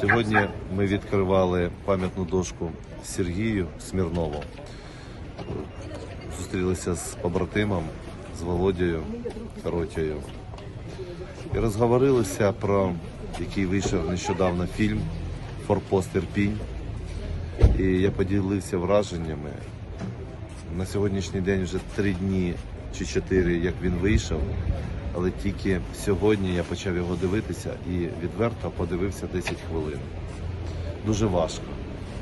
Сьогодні ми відкривали пам'ятну дошку Сергію Смірнову. Зустрілися з побратимом, з Володією Коротєю. І розговорилися про який вийшов нещодавно фільм Форпост Ірпінь. І я поділився враженнями. На сьогоднішній день вже три дні чи чотири, як він вийшов, але тільки сьогодні я почав його дивитися і відверто подивився 10 хвилин. Дуже важко.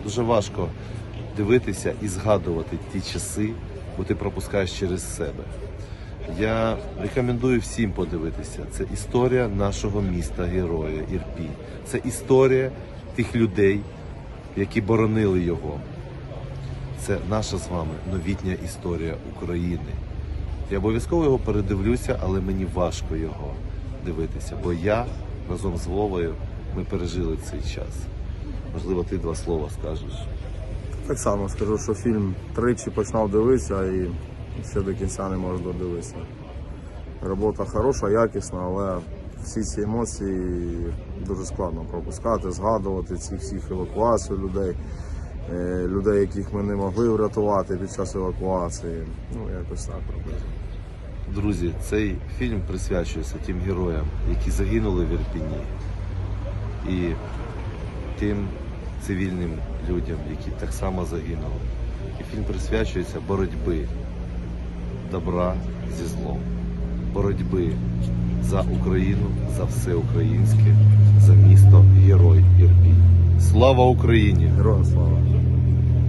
Дуже важко дивитися і згадувати ті часи, бо ти пропускаєш через себе. Я рекомендую всім подивитися. Це історія нашого міста, героя Ірпінь. Це історія тих людей, які боронили його. Це наша з вами новітня історія України. Я обов'язково його передивлюся, але мені важко його дивитися, бо я разом з Вовою ми пережили цей час. Можливо, ти два слова скажеш. Так само скажу, що фільм тричі починав дивитися і ще до кінця не можу додивитися. Робота хороша, якісна, але всі ці емоції дуже складно пропускати, згадувати ці всіх евакуацію людей, людей, яких ми не могли врятувати під час евакуації. Ну, якось так робити. Друзі, цей фільм присвячується тим героям, які загинули в Ірпіні, і тим цивільним людям, які так само загинули. І фільм присвячується боротьби добра зі злом, боротьби за Україну, за все українське, за місто Герой Ірпінь. Слава Україні! Героям слава!